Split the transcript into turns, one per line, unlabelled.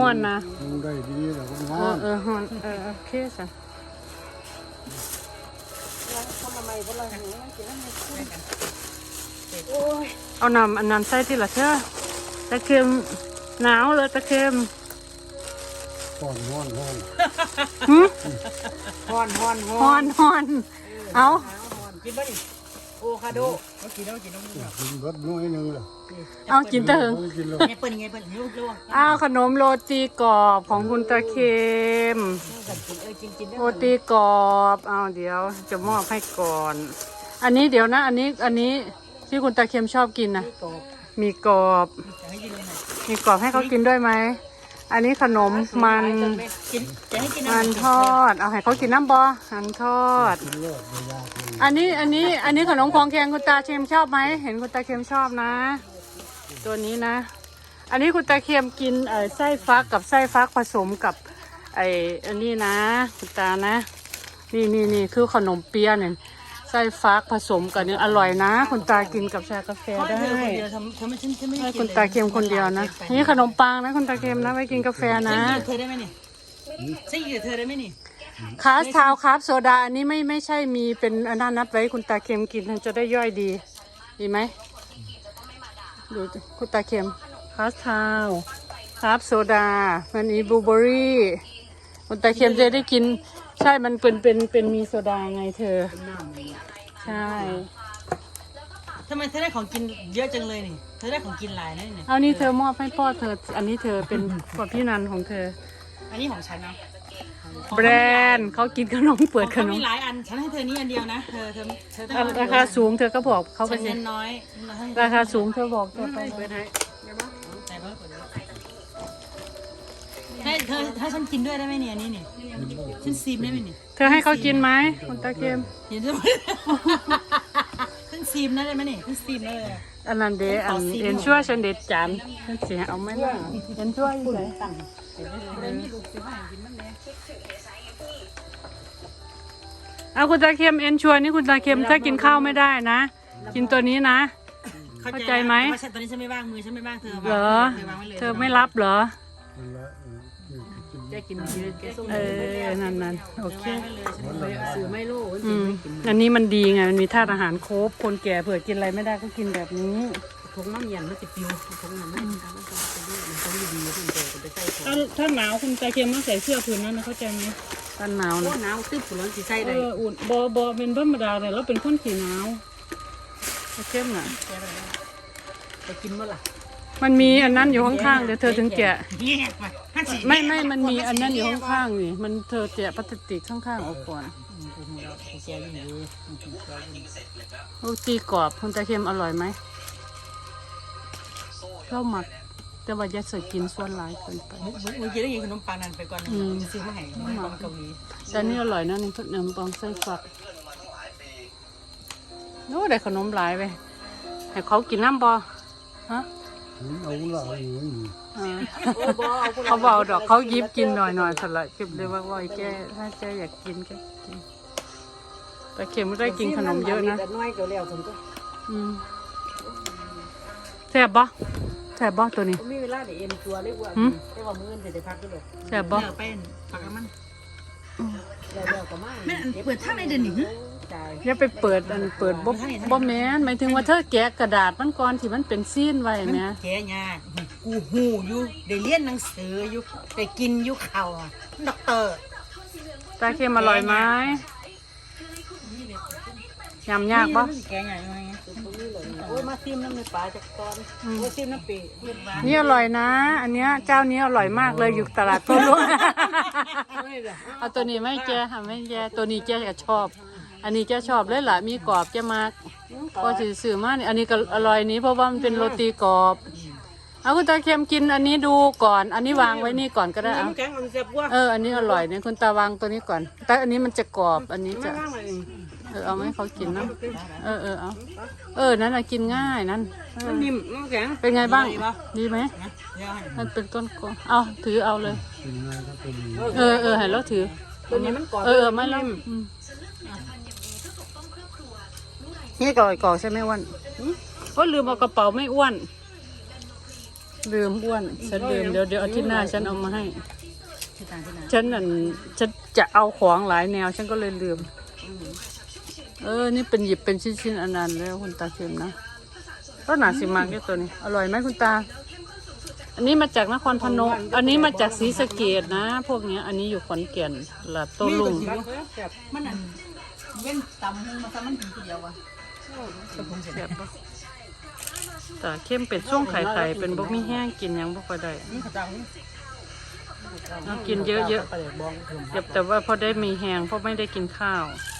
ห้อนนะ
มันได้ดีแหละมัน
เอ
ฮ้อ
อนเออห้อนเออโอเคสะ
ทำไมบ่ล่ะหนูมันกินแล้วมันคุ้นโอ้ย
เอาน้ำอันนั้นใส่ที่ละเธอตะเค็มหนาวเลยตะเค็ม
ฮ้อนฮ้อนฮ้อน
หึ
ฮ้อนฮ้อนฮ้
ห้อนห้อนเอา
ฮ้อนกินบ่ดิ โอคาโดเอากินแล้วกินแล้วกินแล้ว
กินเบิดน้อยหนึงล่ะ
เอากินเถอะ
กินแล้ว
ไงเปิ้นไงเปิ้นลูกลูก
อ้าวขนมโรตีกรอบของคุณตะเค็ม
กันกินเออกินกินได้
โรตีกรอบเอาเดี๋ยวจะมอบให้ก่อน อันนี้เดี๋ยวนะ อันนี้อันนี้ที่คุณตะเค็มชอบกินนะ
กรอบ
มีกรอบ
จะให้กินเลยนะ
มีกรอบให้เขากินด้วยไหมอันนี้ขนมมัน
กินจะให้กิน
มันทอด เอาให้เขากินน้ำบอมันทอด อันนี้อันนี้อันนี้ขนมของแกงคุณตาเค็มชอบไหมเห็นคุณตาเค็มชอบนะ ตัวนี้นะ อันนี้คุณตาเค็มกินเอ่อไส้ฟักกับไส้ฟักผสมกับไอ้อันนี้นะคุณตานะ นี่นี่นี่คือขนมเปี๊ยะเนี่ยไส้ฟักผสมกันเนี่ยอร่อยนะ คุณตากินกับชากาแฟได้ให้คุณตาเค็มคนเดียวนะ นี่ขนมปังนะคุณตาเค็มนะไว้กินกาแฟนะ
ฉันกินกับเธอได้ไหมนี่ฉันกินกับเธอได้ไหมนี่
คาสทาวคาสโซดา อันนี้ไม่ไม่ใช่มีเป็นอันนั้นนัดไว้คุณตาเค็มกินจะได้ย่อยดี ดีไหมดูสิคุณตาเค็มคาสทาวคาสโซดา มันอีบลูเบอรี่คุณตาเค็มจะได้กิน ใช่มันเป็นเป็นเป็นมีโซดาไงเธอ ใช่
ทำไมเธอได้ของกินเยอะจังเลยนี่ เธอได้ของกินหลายนะนี่
เอานี่เธอมอบให้พ่อเธอ อันนี้เธอเป็นพ่อพี่นันของเธอ
อันนี้ของฉันนะ
แบรนด์เขากินขนมเปิดข
เขา
นม
มีหลายอันฉันให้เธอนี้อันเดียวนะเธอเธอเธอต้อง
อะ
เอ
ราคาสูงเธอก็บอกเขาไป
ฉัน
สิ
เงินน้อย
ราคาสูงเธอบอกเธอไปเปิดให้
แต่ว่าให้เธอให้ฉันกินด้วยได้ไหมเนี่ยอันนี้นี่ฉันซีมได้ไหมนี่
เธอให้เขากินไหมคุณตาเกม
เห็นใช่ไหมฉันซีมได้ไหมนี่ฉันซีมได้เลย อะ
อันนั้นเดอันเอ็นชั่วฉันเด็ดจานฉันเสียเอาไหมล่ะเอ็นชั่วอยู่ไหน
ตั้งเลยมีลูกสิว่าให้กินมันเลย
เอาคุณตาเค็มเอ็นชัวนี่คุณตาเค็มถ้ากินข้าวไม่ได้นะ กินตัวนี้นะ เข้าใจไหม
ว่าฉันตอนนี้ฉันไม่ว่างมือฉันไม่ว่างเธอ
เหรอ
เธอวางไว้เลย
เธอไม่รับเหรอ
นั่น แหละเออนี่กิน
จะกินยืดแกส้ม
เออนั่นนั่นโอเค
สื่อไม่รู้
อืมอันนี้มันดีไงมันมีธาตุอาหารครบคนแก่เผื่อกินอะไรไม่ได้ก็กินแบบนี้
ถุงน้ำเย็นมันจะปิวถุงน้ำมันมันจะมันจะดีๆมันจะไปใส่ถุง
ถ้าถ้าหนาวคุณตาเค็มต้องใส่เสื้อผืนนั้นนะเข้าใจไหมถ้าหนาว
โอ้
นะ
หนาวตึ๊บปุ๋ยสิใส่
เอ
ได้
ออุ่นบอบอเป็นธรรมดาเลยเราเป็นคนขี้หนาวเข้มน่ะ
ไปกินเมื่อไหร่
มันมีอันนั้นอยู่ข้างๆเดี๋ยวเธอถึงแกะ
แง่ไปห้าสิ
ไม่ไม่มันมีอันนั้นอยู่ข้างๆนี่ มันเธอแกะพลาสติกข้างๆออกก่อน
แช่อยู่
โรตีกรอบคุณตาเค็มอร่อยไหมข้าวหมักแต่ว่าอย่าใส่กินส่วนหลายเกินไป
มึงกินได้ยังขนมปังนั่นไปก่อนซื้อมาให้ขนมปังเกาหลี
แต่นี่อร่อยนะนี่ขนมปังไส้ฝักโอ้ได้ขนมหลายไปให้เขากินน้ำบอฮะ
เอาละเอาอย่างนี้
อ่าเขาบอกดอกเขาหยิบกินหน่อยหน่อยสละเก็บเลยว่าว่าไอ้แกถ้าแกอยากกินก็กินแต่เข็มไม่ได้กินขนมเยอะนะ
น้อยเกี่ยวแล้วผมก็
อืมแซ่บบ่แซ่บบ่ตัวนี้
มีเวลาเดี๋ยวเอ็นตัวเลยว่า
หืม
แต่ว่ามื้อจะได้พักด้วย
แซ่บบ่
เนื้อเป็นพักมันแล้วแล้วก็มาเปิดทางในเดือนนี้ใจ
อย่าไปเปิดอันเปิดบ่บ่แม่นหมายถึงว่าเธอแกะกระดาษมันก่อนที่มันเป็นซีนไว้แหม่
แกยากกูหูอยู่ได้เรียนหนังสืออยู่ได้กินอยู่ข่าวอะด็อกเตอร์
ตาเค็มอร่อยไหมยำยากบ่
แกยากยังไงโอ้ยมาซิมน้ำในป่าจากตอนโอ้ยซิมน้ำปีเฮ็ดบ้าน
นี่อร่อยนะ อันเนี้ยเจ้านี้อร่อยมากเลยอยู่ตลาดต้นลุงเอาตัวนี้ไม่แกค่ะไม่แกตัวนี้แกก็ชอบ อันนี้แกชอบเลยล่ะ มีกรอบแกมากก็สิซื้อมานี่อันนี้ก็อร่อยนี้เพราะว่ามันเป็นโรตีกรอบเอาคุณตาเค็มกินอันนี้ดูก่อน อันนี้วางไว้นี่ก่อนก็ได้เอา
น้ำแข็งมันเจ็บว่า
เอออันนี้อร่อยเนี่ยคุณตาวางตัวนี้ก่อน แต่อันนี้มันจะกรอบอันนี้จะ
ข้างเลย
เออเอาไหมเขากินนะเออเออเอาเออนั่นน่ะกินง่ายนั่นเออ
มันนิ่มน้ำแข็ง
เป็นไงบ้าง
ดีปะ
ดีไหม
นะเดี๋ยวให้
มันเป็นต้นกลเอาถือเอาเลย
กินง่ายก็ตัวดี
เออเออให้เราถือ
ตัวนี้มันกรอบ
เออเออไม่แล้วอืม นี่ก่อยก่อใช่ไหมอ้วนโอ้ลืมเอากระเป๋าไม่อ้วน ลืมอ้วน ฉันลืมเดี๋ยวเดี๋ยวอาทิตย์หน้าฉันเอามาให้
ที่ต่างที่ไหน
ฉันนั่นฉันจะเอาของหลายแนว ฉันก็เลยลืม เออ นี่เป็นหยิบเป็นชิ้นๆอันนั้นแล้วคุณตาเค็มนะก็หนาสิมากแค่ตัวนี้ อร่อยไหมคุณตา อันนี้มาจากนครพนม อันนี้มาจากศรีสะเกดนะ พวกเนี้ยอันนี้อยู่ขอนแก่นลาดโต้ลุง
มันอันเว้นตำหูมาซะมันกินคนเดียววะ
แซ่บปะตาเข้มเป็นช่วงไข่ไข่เป็นบกมีแห้งกินหยังบ่ค่อยได้
นี่เขาเจ้า
เอากินเยอะๆเก็บแต่ว่าพอได้มีแห้งเพราะไม่ได้กินข้าว
เ